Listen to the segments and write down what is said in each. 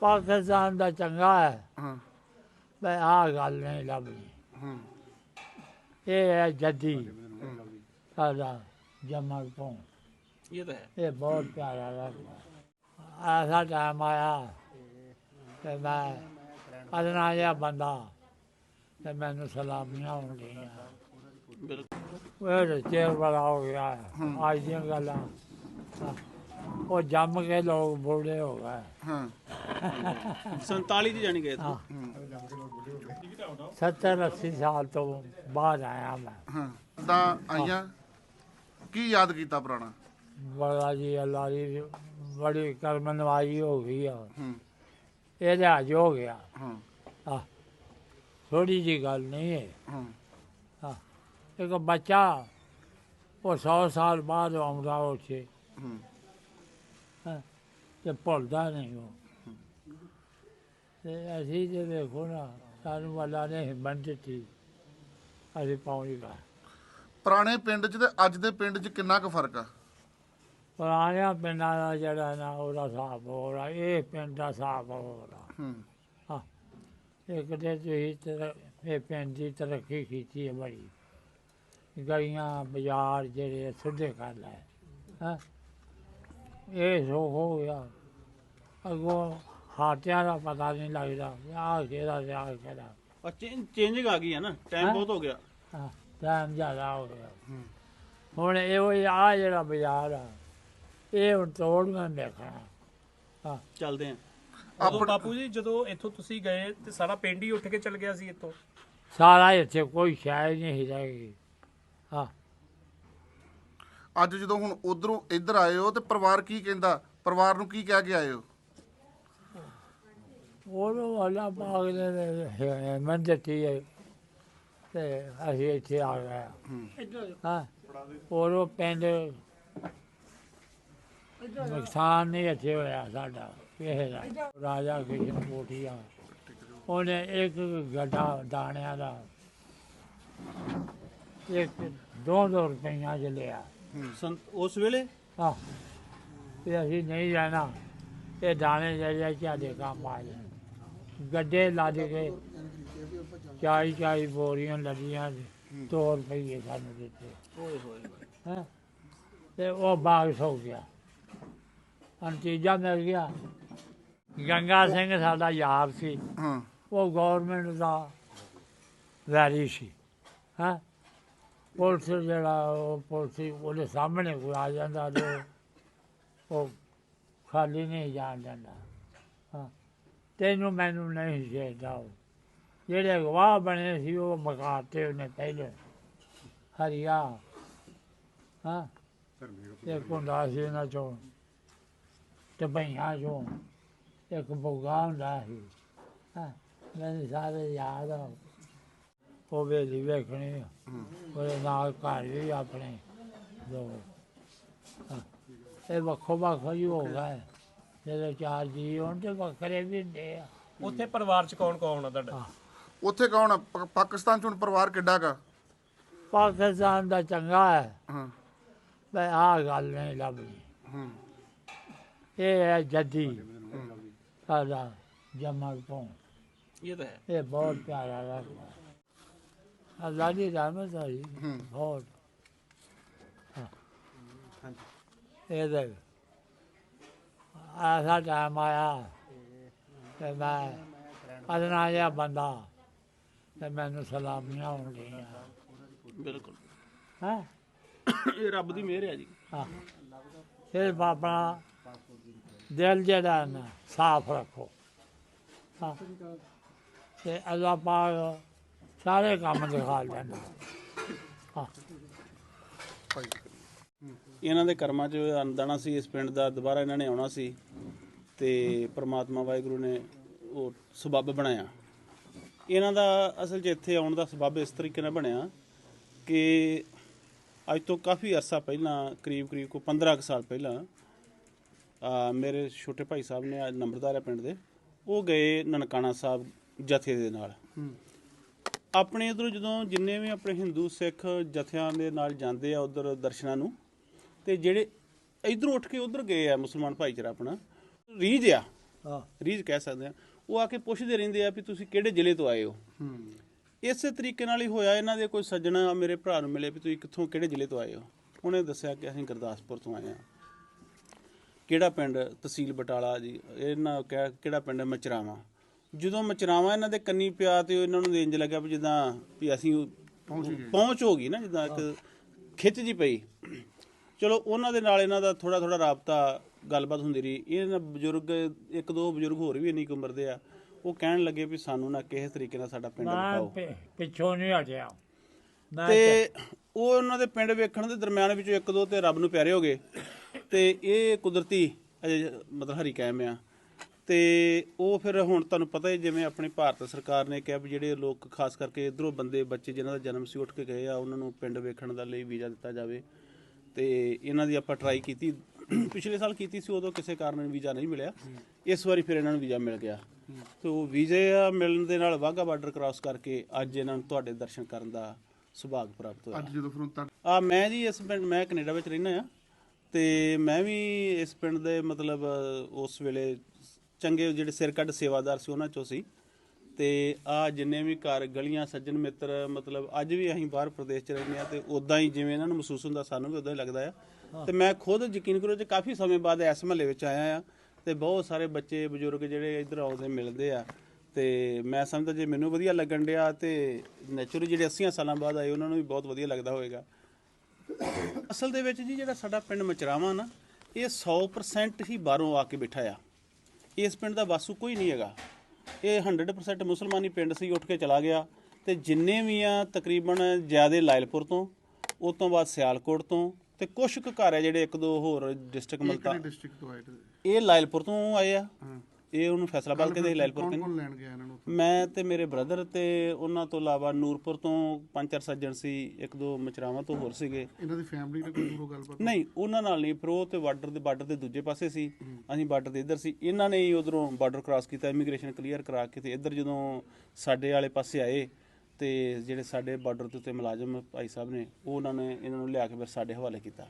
ਪਾਕਿਸਤਾਨ ਦਾ ਚੰਗਾ ਹੈ। ਹਾਂ। ਮੈਂ ਆਹ ਗੱਲ ਨਹੀਂ ਲੱਭਦੀ। ਹੂੰ। ਇਹ ਹੈ ਜੱਦੀ। ਸਾਡਾ ਜਮਲ ਤੋਂ। ਇਹ ਤਾਂ ਹੈ। ਇਹ ਬਹੁਤ ਪਿਆਰਾ ਲੱਗਦਾ। ਐਸਾ ਟਾਈਮ ਆਇਆ ਤੇ ਮੈਂ ਅਦਨਾ ਜਿਹਾ ਬੰਦਾ ਤੇ ਮੈਨੂੰ ਸਲਾਮੀਆਂ ਹੁੰਦੀਆਂ ਬਿਲਕੁਲ। ਉਹ ਚੇਰ ਬੜਾ ਹੋ ਗਿਆ। ਅੱਜ ਦੀਆਂ ਗੱਲਾਂ। ਹਾਂ। ਉਹ ਜੰਮ ਕੇ ਲੋਕ ਬੁੱਢੇ ਹੋ ਗਏ। ਹਾਂ। 47 ਚ ਜਾਣੀ ਗਏ ਹਾਂ। ਤੂੰ 70 80 ਸਾਲ ਤੋਂ ਬਾਅਦ ਆਇਆ ਮੈਂ। ਹਾਂ। ਤਾਂ ਆਈਆਂ। ਕੀ ਯਾਦ ਕੀਤਾ ਪੁਰਾਣਾ? ਬੜਾ ਜੀ ਅੱਲਾ ਦੀ ਬੜੀ ਕਰਮ ਨਵਾਈ ਹੋ ਗਈ ਆ। ਹੂੰ। ਇਹਦੇ ਅੱਜ ਹੋ ਗਿਆ। ਹਾਂ। ਆ। ਥੋੜੀ ਜੀ ਗੱਲ ਨਹੀਂ ਹੈ। ਹਾਂ। ਹਾਂ ਇੱਕ ਬੱਚਾ ਉਹ 100 ਸਾਲ ਬਾਅਦ ਆਉਂਦਾ ਉੱਥੇ। ਹੂੰ। ਹੈਂ, ਤੇ ਭੁੱਲਦਾ ਨਹੀਂ ਉਹ। ਤੇ ਅਸੀਂ ਜੇ ਵੇਖੋ ਨਾ ਸਾਨੂੰ ਵਾਲਾ ਨੇ ਹਿੰਮਤ ਦਿੱਤੀ ਅਸੀਂ ਪਹੁੰਚ ਗਏ। ਪੁਰਾਣੇ ਪਿੰਡ 'ਚ ਤੇ ਅੱਜ ਦੇ ਪਿੰਡ 'ਚ ਕਿੰਨਾ ਕੁ ਫ਼ਰਕ ਆ? ਪੁਰਾਣਿਆਂ ਪਿੰਡਾਂ ਦਾ ਜਿਹੜਾ ਨਾ ਉਹਦਾ ਹਿਸਾਬ ਹੋ ਰਿਹਾ ਇਹ ਪਿੰਡ ਦਾ ਹਿਸਾਬ ਹੋ ਰਿਹਾ ਹੂੰ। ਹਾਂ। ਇੱਕ ਤੇ ਤੁਸੀਂ ਤਰ ਇਹ ਪਿੰਡ ਦੀ ਤਰੱਕੀ ਕੀਤੀ ਹੈ ਬੜੀ। ਗਲੀਆਂ ਬਾਜ਼ਾਰ ਜਿਹੜੇ ਸਿੱਧੇ ਕਰ ਲਏ। ਹਾਂ। ਇਹ ਸੋ ਹੋ ਗਿਆ। ਅੱਗੋਂ ਹਾਟਿਆਂ ਦਾ ਪਤਾ ਨਹੀਂ ਲੱਗਦਾ। ਆਹ ਕਿਹਦਾ ਤੇ ਆਹ ਕਿਹਦਾ ਆ ਚੇਂਜਿੰਗ ਆ ਗਈ ਹੈ ਨਾ। ਟਾਈਮ ਹੈਂ? ਬਹੁਤ ਹੋ ਗਿਆ। ਹਾਂ ਟਾਈਮ ਜ਼ਿਆਦਾ ਹੋ ਗਿਆ। ਹੂੰ। ਹੁਣ ਇਹੋ ਹੀ ਆ ਜਿਹੜਾ ਬਾਜ਼ਾਰ ਆ। ਇਹ ਹੁਣ ਤੋੜਨਾ ਦੇਖਣਾ। ਚੱਲਦੇ ਆ ਉਦੋਂ ਬਾਪੂ ਜੀ ਜਦੋਂ ਇੱਥੋਂ ਤੁਸੀਂ ਗਏ ਤੇ ਸਾਰਾ ਪਿੰਡ ਹੀ ਉੱਠ ਕੇ ਚੱਲ ਗਿਆ ਸੀ ਇੱਥੋਂ? ਸਾਰਾ ਇੱਥੇ ਕੋਈ ਸ਼ਾਇਦ ਨਹੀਂ ਰਹੇਗੀ ਹਾਂ। ਅੱਜ ਜਦੋਂ ਹੁਣ ਉਧਰੋਂ ਇੱਧਰ ਆਏ ਹੋ ਤੇ ਪਰਿਵਾਰ ਕੀ ਕਹਿੰਦਾ? ਪਰਿਵਾਰ ਨੂੰ ਕੀ ਕਹਿ ਕੇ ਆਏ ਹੋ? ਉਹਨੂੰ ਅੱਲਾ ਪਾਕ ਨੇ ਹਿੰਮਤ ਦਿੱਤੀ ਹੈ ਤੇ ਅਸੀਂ ਇੱਥੇ ਆ ਗਏ ਹਾਂ। ਉਹਨੂੰ ਪਿੰਡ ਨੁਕਸਾਨ ਨਹੀਂ ਇੱਥੇ ਹੋਇਆ ਸਾਡਾ, ਕਿਸੇ ਰਾਜਾ ਕਿਸ਼ਨ ਕੋਠੀਆ ਉਹਨੇ ਇੱਕ ਗੱਡਾ ਦਾਣਿਆਂ ਦਾ, ਇੱਕ ਦੋ ਦੋ ਰੁਪਈਆ ਚ ਲਿਆ। ਸੰਤ ਉਸ ਵੇਲੇ? ਹਾਂ ਤੇ ਅਸੀਂ ਨਹੀਂ ਜਾਣਾ। ਇਹ ਦਾਣੇ ਜਿਹੜੇ ਚਾਦੇ ਕੰਮ ਆ ਜਾਣ ਗੱਡੇ ਲੱਦ ਕੇ ਚਾਈ ਚਾਈ ਬੋਰੀਆਂ ਲੱਦੀਆਂ ਦੋ ਰੁਪਈਏ ਸਾਨੂੰ ਦਿੱਤੇ। ਓਏ ਹੋਏ ਹੋਏ। ਹੈਂ? ਤੇ ਉਹ ਬਾਗ ਸੌ ਗਿਆ। ਅੰਤੀਜਾ ਮਿਲ ਗਿਆ। ਗੰਗਾ ਸਿੰਘ ਸਾਡਾ ਯਾਰ ਸੀ। ਹਾਂ। ਉਹ ਗਵਰਨਮੈਂਟ ਦਾ ਵੈਰੀ ਸੀ। ਹਾਂ? ਪੁਲਿਸ ਜਿਹੜਾ ਉਹ ਪੁਲਿਸ ਉਹਦੇ ਸਾਹਮਣੇ ਕੋਈ ਆ ਜਾਂਦਾ ਤੇ ਉਹ ਖਾਲੀ ਨਹੀਂ ਜਾਣ ਦਿੰਦਾ। ਹਾਂ, ਤੈਨੂੰ ਮੈਨੂੰ ਨਹੀਂ ਚਾਹੀਦਾ ਉਹ। ਜਿਹੜੇ ਗਵਾਹ ਬਣੇ ਸੀ, ਉਹ ਮਕਾਤੇ ਉਹਨੇ ਪਹਿਲੇ। ਹਰੀਆ। ਹਾਂ, ਇੱਕ ਹੁੰਦਾ ਸੀ ਇਹਨਾਂ ਚੋਂ ਤੇ ਭਈਆਂ ਚੋਂ। ਇੱਕ ਬੁਗਾ ਹੁੰਦਾ ਸੀ। ਹਾਂ, ਮੈਨੂੰ ਸਾਰੇ ਯਾਦ ਆ ਉਹ ਵੇਲੀ ਵੇਖਣੀ ਆ। ਉਹਦੇ ਨਾਲ ਘਰ ਵੀ ਆਪਣੇ ਦੋ। ਹਾਂ। ਇਹ ਵੱਖੋ ਵੱਖ ਹੀ ਹੋ ਗਏ। ਜਦੋਂ ਚਾਰ ਜੀ ਹੋਣ ਤੇ ਵੱਖਰੇ ਵੀ ਹੁੰਦੇ ਆ। ਉੱਥੇ ਪਰਿਵਾਰ ਚ ਕੌਣ ਕੌਣ ਆ ਤੁਹਾਡਾ। ਉੱਥੇ ਕੌਣ ਆ? ਪਾ- ਪਾਕਿਸਤਾਨ 'ਚ ਹੁਣ ਪਰਿਵਾਰ ਕਿੱਡਾ ਕਾ ਪਾਕਿਸਤਾਨ ਦਾ ਚੰਗਾ ਹੈ। ਹਾਂ। ਮੈਂ ਆਹ ਗੱਲ ਨਹੀਂ ਲੱਭਦੀ। ਹੂੰ। ਇਹ ਹੈ ਜੱਦੀ। ਸਾਡਾ ਜਮਲ ਤੋਂ। ਇਹ ਤਾਂ ਹੈ। ਇਹ ਬਹੁਤ ਪਿਆਰਾ ਲੱਗਦਾ। ਅੱਲਾ ਦੀ ਰਹਿਮਤ ਹੈ ਜੀ, ਹੂੰ। ਬਹੁਤ ਹਾਂ। ਇਹ ਐਸਾ ਟਾਈਮ ਆਇਆ ਤੇ ਮੈਂ ਅਦਨਾ ਜਿਹਾ ਬੰਦਾ ਤੇ ਮੈਨੂੰ ਸਲਾਮੀਆਂ ਹੁੰਦੀਆਂ ਬਿਲਕੁਲ ਹੈ ਇਹ ਰੱਬ ਦੀ ਮਿਹਰ ਹੈ ਜੀ ਹਾਂ ਸਿਰਫ ਆਪਣਾ ਦਿਲ ਜਿਹੜਾ ਨਾ ਸਾਫ਼ ਰੱਖੋ ਹਾਂ ਤੇ ਅੱਲਾਹ ਪਾਕ ਸਾਰੇ ਕੰਮ ਦਿਖਾ ਹਾਂ। ਇਹਨਾਂ ਦੇ ਕਰਮਾਂ 'ਚ ਅੰਦਾਣਾ ਸੀ ਇਸ ਪਿੰਡ ਦਾ ਦੁਬਾਰਾ ਇਹਨਾਂ ਨੇ ਆਉਣਾ ਸੀ ਤੇ ਪ੍ਰਮਾਤਮਾ ਵਾਹਿਗੁਰੂ ਨੇ ਉਹ ਸਬੱਬ ਬਣਾਇਆ। ਇਹਨਾਂ ਦਾ ਅਸਲ 'ਚ ਇੱਥੇ ਆਉਣ ਦਾ ਸਬੱਬ ਇਸ ਤਰੀਕੇ ਨਾਲ ਬਣਿਆ ਕਿ ਅੱਜ ਤੋਂ ਕਾਫੀ ਅਰਸਾ ਪਹਿਲਾਂ ਕਰੀਬ ਕਰੀਬ ਕੋ 15 ਕੁ ਸਾਲ ਪਹਿਲਾਂ ਆ ਮੇਰੇ ਛੋਟੇ ਭਾਈ ਸਾਹਿਬ ਨੇ ਅੱਜ ਨੰਬਰਦਾਰ ਹੈ ਪਿੰਡ ਦੇ ਉਹ ਗਏ ਨਨਕਾਣਾ ਸਾਹਿਬ ਜਥੇ ਦੇ ਨਾਲ। ਆਪਣੇ ਇਧਰੋਂ ਜਦੋਂ ਜਿੰਨੇ ਵੀ ਆਪਣੇ ਹਿੰਦੂ ਸਿੱਖ ਜਥਿਆਂ ਦੇ ਨਾਲ ਜਾਂਦੇ ਆ ਉਧਰ ਦਰਸ਼ਨਾਂ ਨੂੰ ਤੇ ਜਿਹੜੇ ਇਧਰੋਂ ਉੱਠ ਕੇ ਉਧਰ ਗਏ ਆ ਮੁਸਲਮਾਨ ਭਾਈਚਾਰਾ ਆਪਣਾ ਰੀਝ ਆ। ਹਾਂ। ਰੀਝ ਕਹਿ ਸਕਦੇ ਆ। ਉਹ ਆ ਕੇ ਪੁੱਛਦੇ ਰਹਿੰਦੇ ਆ ਵੀ ਤੁਸੀਂ ਕਿਹੜੇ ਜ਼ਿਲ੍ਹੇ ਤੋਂ ਆਏ ਹੋ? ਇਸੇ ਤਰੀਕੇ ਨਾਲ ਹੀ ਹੋਇਆ ਇਹਨਾਂ ਦੇ ਕੋਈ ਸੱਜਣਾ ਮੇਰੇ ਭਰਾ ਨੂੰ ਮਿਲੇ ਵੀ ਤੁਸੀਂ ਕਿੱਥੋਂ ਕਿਹੜੇ ਜ਼ਿਲ੍ਹੇ ਤੋਂ ਆਏ ਹੋ? ਉਹਨੇ ਦੱਸਿਆ ਕਿ ਅਸੀਂ ਗੁਰਦਾਸਪੁਰ ਤੋਂ ਆਏ ਆ। ਕਿਹੜਾ ਪਿੰਡ? ਤਹਿਸੀਲ ਬਟਾਲਾ ਜੀ ਇਹਨਾਂ ਕਿਹਾ ਕਿਹੜਾ ਪਿੰਡ ਹੈ? ਮਚਰਾਵਾ। ਜਦੋਂ ਮਚਰਾਵਾ ਇਹਨਾਂ ਦੇ ਕੰਨੀ ਪਿਆ ਤੇ ਇਹਨਾਂ ਨੂੰ ਇੰਜ ਲੱਗਿਆ ਵੀ ਜਿੱਦਾਂ ਵੀ ਅਸੀਂ ਪਹੁੰਚ ਹੋ ਗਈ ਨਾ ਜਿੱਦਾਂ ਇੱਕ ਖਿੱਚ ਜੀ ਪਈ। ਚਲੋ ਉਹਨਾਂ ਦੇ ਨਾਲ ਇਹਨਾਂ ਦਾ ਥੋੜਾ ਥੋੜਾ ਰਾਬਤਾ ਗੱਲਬਾਤ ਹੁੰਦੀ ਰਹੀ। ਇਹਨਾਂ ਬਜ਼ੁਰਗ ਇੱਕ ਦੋ ਬਜ਼ੁਰਗ ਹੋਰ ਵੀ ਇੰਨੀ ਉਮਰ ਦੇ ਆ ਉਹ ਕਹਿਣ ਲੱਗੇ ਵੀ ਸਾਨੂੰ ਨਾ ਕਿਸੇ ਤਰੀਕੇ ਨਾਲ ਸਾਡਾ ਪਿੰਡ ਦਿਖਾਓ। ਪਿੱਛੋਂ ਨਹੀਂ ਹਟਿਆ। ਤੇ ਉਹ ਉਹਨਾਂ ਦੇ ਪਿੰਡ ਵੇਖਣ ਦੇ ਦਰਮਿਆਨ ਵਿੱਚੋਂ ਇੱਕ ਦੋ ਤੇ ਰੱਬ ਨੂੰ ਪਿਆਰੇ ਹੋ ਗਏ। ਤੇ ਇਹ ਕੁਦਰਤੀ ਮਤਲਬ ਹਰੀ ਕਾਇਮ ਆ। ਤੇ ਉਹ ਫਿਰ ਹੁਣ ਤੁਹਾਨੂੰ ਪਤਾ ਹੀ ਜਿਵੇਂ ਆਪਣੀ ਭਾਰਤ ਸਰਕਾਰ ਨੇ ਕਿਹਾ ਵੀ ਜਿਹੜੇ ਲੋਕ ਖਾਸ ਕਰਕੇ ਇਧਰੋਂ ਬੰਦੇ ਬੱਚੇ ਜਿਨ੍ਹਾਂ ਦਾ ਜਨਮ ਸੀ ਉੱਠ ਕੇ ਗਏ ਆ ਉਹਨਾਂ ਨੂੰ ਪਿੰਡ ਵੇਖਣ ਦਾ ਲਈ ਵੀਜ਼ਾ ਦਿੱਤਾ ਜਾਵੇ। ਤੇ ਇਹਨਾਂ ਦੀ ਆਪਾਂ ਟਰਾਈ ਕੀਤੀ। ਪਿਛਲੇ ਸਾਲ ਕੀਤੀ ਸੀ ਉਦੋਂ ਕਿਸੇ ਕਾਰਨ ਵੀਜ਼ਾ ਨਹੀਂ ਮਿਲਿਆ। ਇਸ ਵਾਰੀ ਫਿਰ ਇਹਨਾਂ ਨੂੰ ਵੀਜ਼ਾ ਮਿਲ ਗਿਆ। ਤੇ ਉਹ ਵੀਜ਼ੇ ਮਿਲਣ ਦੇ ਨਾਲ ਵਾਹਗਾ ਬਾਰਡਰ ਕ੍ਰਾਸ ਕਰਕੇ ਅੱਜ ਇਹਨਾਂ ਨੂੰ ਤੁਹਾਡੇ ਦਰਸ਼ਨ ਕਰਨ ਦਾ ਸੁਭਾਗ ਪ੍ਰਾਪਤ ਹੋਇਆ। ਅੱਜ ਜਦੋਂ ਫਿਰ ਤੱਕ ਆ ਮੈਂ ਜੀ ਇਸ ਪਿੰਡ ਮੈਂ ਕੈਨੇਡਾ ਵਿੱਚ ਰਹਿਣਾ ਆ। ਤੇ ਮੈਂ ਵੀ ਇਸ ਪਿੰਡ ਦੇ ਮਤਲਬ ਉਸ ਵੇਲੇ ਚੰਗੇ ਜਿਹੜੇ ਸਿਰ ਕੱਢ ਸੇਵਾਦਾਰ ਸੀ ਉਹਨਾਂ ਚੋਂ ਸੀ। ਤੇ ਆ ਜਿੰਨੇ ਵੀ ਘਰ ਗਲੀਆਂ ਸੱਜਣ ਮਿੱਤਰ ਮਤਲਬ ਅੱਜ ਵੀ ਅਸੀਂ ਬਾਹਰ ਪ੍ਰਦੇਸ਼ ਚ ਰਹਿੰਦੇ ਆ ਤੇ ਉਦਾਂ ਹੀ ਜਿਵੇਂ ਇਹਨਾਂ ਨੂੰ ਮਹਿਸੂਸ ਹੁੰਦਾ ਸਾਨੂੰ ਵੀ ਉਦਾਂ ਹੀ ਲੱਗਦਾ ਆ। ਤੇ ਮੈਂ ਖੁਦ ਯਕੀਨ ਕਰੋ ਜੇ ਕਾਫੀ ਸਮੇਂ ਬਾਅਦ ਇਸ ਮਹੱਲੇ ਵਿੱਚ ਆਇਆ ਆ ਤੇ ਬਹੁਤ ਸਾਰੇ ਬੱਚੇ ਬਜ਼ੁਰਗ ਜਿਹੜੇ ਇੱਧਰ ਆਉਂਦੇ ਮਿਲਦੇ ਆ। ਤੇ ਮੈਂ ਸਮਝਦਾ ਜੇ ਮੈਨੂੰ ਵਧੀਆ ਲੱਗਣ ਡਿਆ ਤੇ ਨੇਚਰਲੀ ਜਿਹੜੇ 80 ਸਾਲਾਂ ਬਾਅਦ ਆਏ ਉਹਨਾਂ ਨੂੰ ਵੀ ਬਹੁਤ ਵਧੀਆ ਲੱਗਦਾ ਹੋਵੇਗਾ। ਅਸਲ ਦੇ ਵਿੱਚ ਜੀ ਜਿਹੜਾ ਸਾਡਾ ਪਿੰਡ ਮਚਰਾਵਾ ਨਾ ਇਹ 100% ਹੀ ਬਾਹਰੋਂ ਆ ਕੇ ਬੈਠਾ ਆ। ਇਸ ਪਿੰਡ ਦਾ ਵਾਸੂ ਕੋਈ ਨਹੀਂ ਹੈਗਾ। ਇਹ 100% ਮੁਸਲਮਾਨੀ ਪਿੰਡ ਸੀ ਉੱਠ ਕੇ ਚਲਾ ਗਿਆ ਤੇ ਜਿੰਨੇ ਵੀ ਆ ਤਕਰੀਬਨ ਜਿਆਦੇ ਲਾਇਲਪੁਰ ਤੋਂ ਉਸ ਤੋਂ ਬਾਅਦ ਸਿਆਲਕੋਟ ਤੋਂ ਤੇ ਕੁਝ ਕੁ ਘਰ ਆ ਜਿਹੜੇ ਇੱਕ ਦੋ ਹੋਰ ਡਿਸਟ੍ਰਿਕਟ ਮਲਤਾ ਇਹ ਲਾਇਲਪੁਰ ਤੋਂ ਆਏ ਆ। ਇਹ ਉਹਨੂੰ ਫੈਸਲਾਬਾਦ ਕਹਿੰਦੇ ਸੀ, ਲਾਇਲਪੁਰ ਕੌਣ ਕਹਿੰਦੇ। ਕੌਣ ਲੈਣ ਗਿਆ ਇਹਨਾਂ ਨੂੰ ਉੱਥੋਂ? ਮੈਂ ਤੇ ਮੇਰੇ ਬ੍ਰਦਰ ਤੇ ਉਹਨਾਂ ਤੋਂ ਇਲਾਵਾ ਨੂਰਪੁਰ ਤੋਂ ਪੰਜ ਚਾਰ ਸੱਜਣ ਸੀ ਇੱਕ ਦੋ ਮਚਰਾਵਾਂ ਤੋਂ ਹੋਰ ਸੀਗੇ। ਇਹਨਾਂ ਦੀ ਫੈਮਿਲੀ ਨਾਲ ਕੋਈ ਦੂਰੋਂ ਗੱਲਬਾਤ? ਨਹੀਂ ਉਹਨਾਂ ਨਾਲ ਨਹੀਂ ਫਿਰ ਉਹ ਤੇ ਬਾਰਡਰ ਦੇ ਬਾਰਡਰ ਦੇ ਦੂਜੇ ਪਾਸੇ ਸੀ। ਅਸੀਂ ਬਾਰਡਰ ਦੇ ਇੱਧਰ ਸੀ। ਇਹਨਾਂ ਨੇ ਹੀ ਉਧਰੋਂ ਬਾਰਡਰ ਕ੍ਰਾਸ ਕੀਤਾ ਇਮੀਗ੍ਰੇਸ਼ਨ ਕਲੀਅਰ ਕਰਾ ਕੇ ਤੇ ਇੱਧਰ ਜਦੋਂ ਸਾਡੇ ਵਾਲੇ ਪਾਸੇ ਆਏ ਤੇ ਜਿਹੜੇ ਸਾਡੇ ਬਾਰਡਰ ਦੇ ਉੱਤੇ ਮੁਲਾਜ਼ਮ ਭਾਈ ਸਾਹਿਬ ਨੇ ਉਹ ਉਹਨਾਂ ਨੇ ਇਹਨਾਂ ਨੂੰ ਲਿਆ ਕੇ ਫਿਰ ਸਾਡੇ ਹਵਾਲੇ ਕੀਤਾ।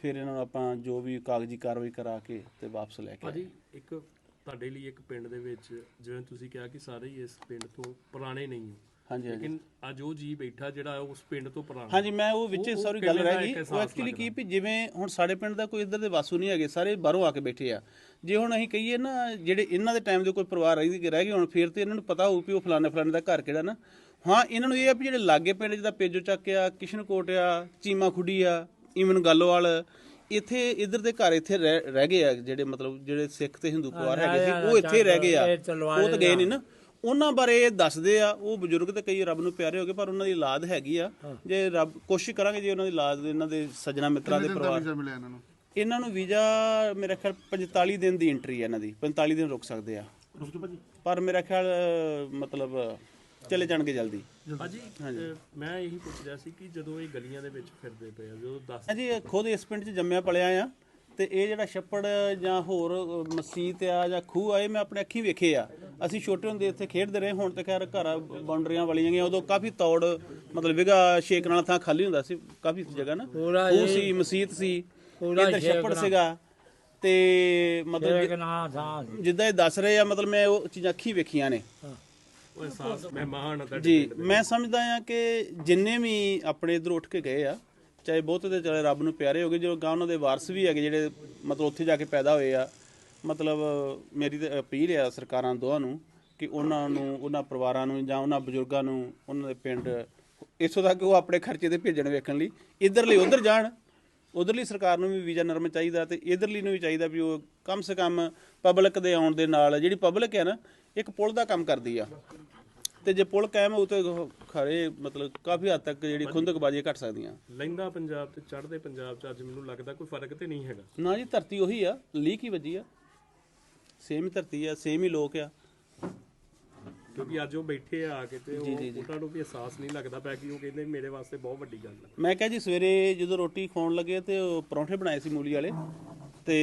ਫਿਰ ਇਹਨਾਂ ਨੂੰ ਆਪਾਂ ਜੋ ਵੀ ਕਾਗਜ਼ੀ ਕਾਰਵਾਈ ਕਰਾ ਕੇ ਤੇ ਵਾਪਸ ਲੈ ਕੇ ਆਏ। ਭਾਜੀ ਇੱਕ ਤੁਹਾਡੇ ਲਈ ਇੱਕ ਪਿੰਡ ਦੇ ਵਿੱਚ ਜਿਵੇਂ ਤੁਸੀਂ ਕਿਹਾ ਕਿ ਸਾਰੇ ਹੀ ਇਸ ਪਿੰਡ ਤੋਂ ਪੁਰਾਣੇ ਨਹੀਂ ਹੋ। ਹਾਂਜੀ ਲੇਕਿਨ ਅੱਜ ਉਹ ਜੀ ਬੈਠਾ ਜਿਹੜਾ ਉਸ ਪਿੰਡ ਤੋਂ ਪੁਰਾਣਾ। ਹਾਂਜੀ ਮੈਂ ਉਹ ਵਿੱਚ ਸਾਰੀ ਗੱਲ ਰਹਿ ਗਈ। ਉਹ ਐਕਚੁਅਲੀ ਕੀ ਵੀ ਜਿਵੇਂ ਹੁਣ ਸਾਡੇ ਪਿੰਡ ਦਾ ਕੋਈ ਇੱਧਰ ਦੇ ਵਾਸੂ ਨਹੀਂ ਹੈਗੇ ਸਾਰੇ ਬਾਹਰੋਂ ਆ ਕੇ ਬੈਠੇ ਆ। ਜੇ ਹੁਣ ਅਸੀਂ ਕਹੀਏ ਨਾ ਜਿਹੜੇ ਇਹਨਾਂ ਦੇ ਟਾਈਮ ਦੇ ਕੋਈ ਪਰਿਵਾਰ ਰਹਿ ਰਹਿ ਗਏ ਹੁਣ ਫਿਰ ਤੇ ਇਹਨਾਂ ਨੂੰ ਪਤਾ ਹੋਊ ਵੀ ਉਹ ਫਲਾਣੇ ਫਲਾਣੇ ਦਾ ਘਰ ਕਿਹੜਾ ਨਾ। ਹਾਂ ਇਹਨਾਂ ਨੂੰ ਇਹ ਆ ਵੀ ਜਿਹੜੇ ਲਾਗੇ ਪਿੰਡ ਜਿਹਦਾ ਪੇਜੋ ਚੱਕ ਆ ਕਿਸ਼ਨਕੋਟ ਆ ਚੀਮਾ ਖੁੱਡੀ ਆ ਈਵਨ ਗਾਲੋਵਾਲ ਇੱਥੇ ਇੱਧਰ ਦੇ ਘਰ ਇੱਥੇ ਰਹਿ ਰਹਿ ਗਏ ਆ ਜਿਹੜੇ ਮਤਲਬ ਜਿਹੜੇ ਸਿੱਖ ਤੇ ਹਿੰਦੂ ਪਰਿਵਾਰ ਹੈਗੇ ਸੀ ਉਹ ਇੱਥੇ ਰਹਿ ਗਏ ਆ। ਉਹ ਤਾਂ ਗਏ ਨਹੀਂ ਨਾ। ਉਹਨਾਂ ਬਾਰੇ ਇਹ ਦੱਸਦੇ ਆ ਉਹ ਬਜ਼ੁਰਗ ਤੇ ਕਈ ਰੱਬ ਨੂੰ ਪਿਆਰੇ ਹੋ ਗਏ ਪਰ ਉਹਨਾਂ ਦੀ ਔਲਾਦ ਹੈਗੀ ਆ। ਜੇ ਰੱਬ ਕੋਸ਼ਿਸ਼ ਕਰਾਂਗੇ ਜੇ ਉਹਨਾਂ ਦੀ ਔਲਾਦ ਇਹਨਾਂ ਦੇ ਸੱਜਣਾ ਮਿੱਤਰਾਂ ਦੇ ਪਰਿਵਾਰ ਵੀਜ਼ਾ ਮਿਲਿਆ ਇਹਨਾਂ ਨੂੰ? ਇਹਨਾਂ ਨੂੰ ਵੀਜ਼ਾ ਮੇਰੇ ਖਿਆਲ 45 ਦਿਨ ਦੀ ਐਂਟਰੀ ਹੈ ਇਹਨਾਂ ਦੀ 45 ਦਿਨ ਰੁਕ ਸਕਦੇ ਆ। ਪਰ ਮੇਰਾ ਖਿਆਲ ਮਤਲਬ ਚਲੇ ਜਾਣਗੇ ਜਲਦੀ। ਭਾਜੀ ਅਹ, ਮੈਂ ਇਹੀ ਪੁੱਛ ਰਿਹਾ ਸੀ ਕਿ ਜਦੋਂ ਇਹ ਗਲੀਆਂ ਦੇ ਵਿੱਚ ਫਿਰਦੇ ਪਏ ਆ ਜਦੋਂ ਦੱਸ ਹਾਂਜੀ ਇਹ ਖੁਦ ਇਸ ਪਿੰਡ 'ਚ ਜੰਮਿਆ ਪਲਿਆ ਆ ਤੇ ਇਹ ਜਿਹੜਾ ਛੱਪੜ ਜਾਂ ਹੋਰ ਅ, ਮਸੀਤ ਆ ਜਾਂ ਖੂਹ ਆ ਇਹ ਮੈਂ ਆਪਣੇ ਅੱਖੀਂ ਵੇਖੇ ਆ। ਅਸੀਂ ਛੋਟੇ ਹੁੰਦੇ ਇੱਥੇ ਖੇਡਦੇ ਰਹੇ ਹੁਣ ਤੇ ਖੈਰ ਘਰ ਬਾਉਂਡਰੀਆਂ ਵਾਲੀਆਂ ਗਈਆਂ ਉਦੋਂ ਕਾਫੀ ਤੌੜ ਮਤਲਬ ਵਿਗਾ ਛੇਕ ਨਾਲ ਥਾਂ ਖਾਲੀ ਹੁੰਦਾ ਸੀ ਕਾਫੀ ਜਗ੍ਹਾ ਨਾ। ਪੂਰਾ ਖੂਹ ਸੀ ਮਸੀਤ ਸੀ ਇੱਧਰ ਛੱਪੜ। ਸੀਗਾ ਤੇ ਮਤਲਬ ਇੱਕ ਨਾ ਥਾਂ ਸੀ। ਜਿੱਦਾਂ ਇਹ ਦੱਸ ਰਹੇ ਆ ਮਤਲਬ ਮੈਂ ਉਹ ਚੀਜ਼ਾਂ ਅੱਖੀਂ ਵੇਖੀਆਂ ਨੇ। ਉਹ ਅਹਿਸਾਸ ਮਹਿਮਾਨ ਆ ਤੁਹਾਡੇ ਜੀ ਮੈਂ ਸਮਝਦਾ ਆ ਕਿ ਜਿੰਨੇ ਵੀ ਆਪਣੇ ਇਧਰ ਉੱਠ ਕੇ ਗਏ ਆ ਚਾਹੇ ਬਹੁਤੇ ਤੇ ਚਾਹੇ ਰੱਬ ਨੂੰ ਪਿਆਰੇ ਹੋ ਗਏ ਜੋ ਗਾਂ ਉਹਨਾਂ ਦੇ ਵਾਰਸ ਵੀ ਹੈਗੇ ਜਿਹੜੇ ਮਤਲਬ ਉੱਥੇ ਜਾ ਕੇ ਪੈਦਾ ਹੋਏ ਆ ਮਤਲਬ ਮੇਰੀ ਤਾਂ ਅਪੀਲ ਆ ਸਰਕਾਰਾਂ ਦੋਹਾਂ ਨੂੰ ਕਿ ਉਹਨਾਂ ਨੂੰ ਉਹਨਾਂ ਪਰਿਵਾਰਾਂ ਨੂੰ ਜਾਂ ਉਹਨਾਂ ਬਜ਼ੁਰਗਾਂ ਨੂੰ ਉਹਨਾਂ ਦੇ ਪਿੰਡ ਇੱਥੋਂ ਤੱਕ ਉਹ ਆਪਣੇ ਖਰਚੇ ਤੇ ਭੇਜਣ ਵੇਖਣ ਲਈ ਇਧਰਲੇ ਉਧਰ ਜਾਣ ਉਧਰਲੀ ਸਰਕਾਰ ਨੂੰ ਵੀ ਵੀਜ਼ਾ ਨਰਮ ਚਾਹੀਦਾ ਤੇ ਇਧਰਲੀ ਨੂੰ ਵੀ ਚਾਹੀਦਾ ਵੀ ਉਹ ਕਮ ਸੇ ਕਮ ਪਬਲਿਕ ਦੇ ਆਉਣ ਦੇ ਨਾਲ ਜਿਹੜੀ ਪਬਲਿਕ ਹੈ ਨਾ ਇੱਕ ਪੁਲ ਦਾ ਕੰਮ ਕਰਦੀ ਆ। ਤੇ ਜੇ ਪੁਲ ਕਾਇਮ ਹੋਊ ਤੇ ਖਰੇ ਮਤਲਬ ਕਾਫੀ ਹੱਦ ਤੱਕ ਜਿਹੜੀ ਖੁੰਦਕਬਾਜ਼ੀਆਂ ਘਟ ਸਕਦੀਆਂ ਲੈਂਦਾ ਪੰਜਾਬ ਤੇ ਚੜ੍ਹਦੇ ਪੰਜਾਬ ਚ ਅੱਜ ਮੈਨੂੰ ਲੱਗਦਾ ਕੋਈ ਫ਼ਰਕ ਤੇ ਨਹੀਂ ਹੈਗਾ। ਨਾ ਜੀ ਧਰਤੀ ਉਹੀ ਆ ਲੀਕ ਹੀ ਵੱਜੀ ਆ। ਸੇਮ ਹੀ ਧਰਤੀ ਆ ਸੇਮ ਹੀ ਲੋਕ ਆ। ਕਿਉਂਕਿ ਅੱਜ ਉਹ ਬੈਠੇ ਆ ਕੇ ਤੇ ਉਹ ਉਹਨਾਂ ਨੂੰ ਵੀ ਅਹਿਸਾਸ ਨਹੀਂ ਲੱਗਦਾ ਪਿਆ ਕਿ ਉਹ ਕਹਿੰਦੇ ਮੇਰੇ ਵਾਸਤੇ ਬਹੁਤ ਵੱਡੀ ਗੱਲ ਹੈ ਮੈਂ ਕਿਹਾ ਜੀ ਸਵੇਰੇ ਜਦੋਂ ਰੋਟੀ ਖਾਣ ਲੱਗੇ ਤੇ ਉਹ ਪਰੌਂਠੇ ਬਣਾਏ ਸੀ ਮੂਲੀ ਵਾਲੇ ਤੇ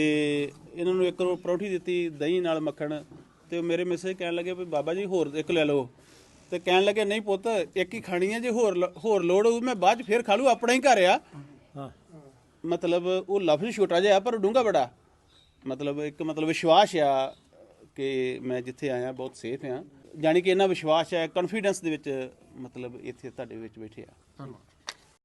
ਇਹਨਾਂ ਨੂੰ ਇੱਕ ਰੋ- ਪਰੌਂਠੀ ਦਿੱਤੀ ਦਹੀਂ ਨਾਲ ਮੱਖਣ ਤੇ ਉਹ ਮੇਰੇ ਮੈਸੇਜ ਕਹਿਣ ਲੱਗੇ ਵੀ ਬਾਬਾ ਜੀ ਹੋਰ ਇੱਕ ਲੈ ਲਓ। ਤੇ ਕਹਿਣ ਲੱਗੇ ਨਹੀਂ ਪੁੱਤ ਇੱਕ ਹੀ ਖਾਣੀ ਹੈ ਜੇ ਹੋਰ ਹੋਰ ਲੋੜ ਹੋਊ ਮੈਂ ਬਾਅਦ ਚ ਫੇਰ ਖਾ ਲੂ ਆਪਣਾ ਹੀ ਘਰ ਆ। ਹਾਂ। ਮਤਲਬ ਉਹ ਲਫ਼ਜ਼ ਛੋਟਾ ਜਿਹਾ ਪਰ ਡੂੰਘਾ ਬੜਾ। ਮਤਲਬ ਇੱਕ ਮਤਲਬ ਵਿਸ਼ਵਾਸ ਆ ਕਿ ਮੈਂ ਜਿੱਥੇ ਆਇਆ ਬਹੁਤ ਸੇਫ ਆ। ਜਾਣੀ ਕਿ ਇਹਨਾਂ ਵਿਸ਼ਵਾਸ ਹੈ ਕੌਨਫੀਡੈਂਸ ਦੇ ਵਿੱਚ ਮਤਲਬ ਇੱਥੇ ਤੁਹਾਡੇ ਵਿੱਚ ਬੈਠੇ ਆ। ਧੰਨਵਾਦ।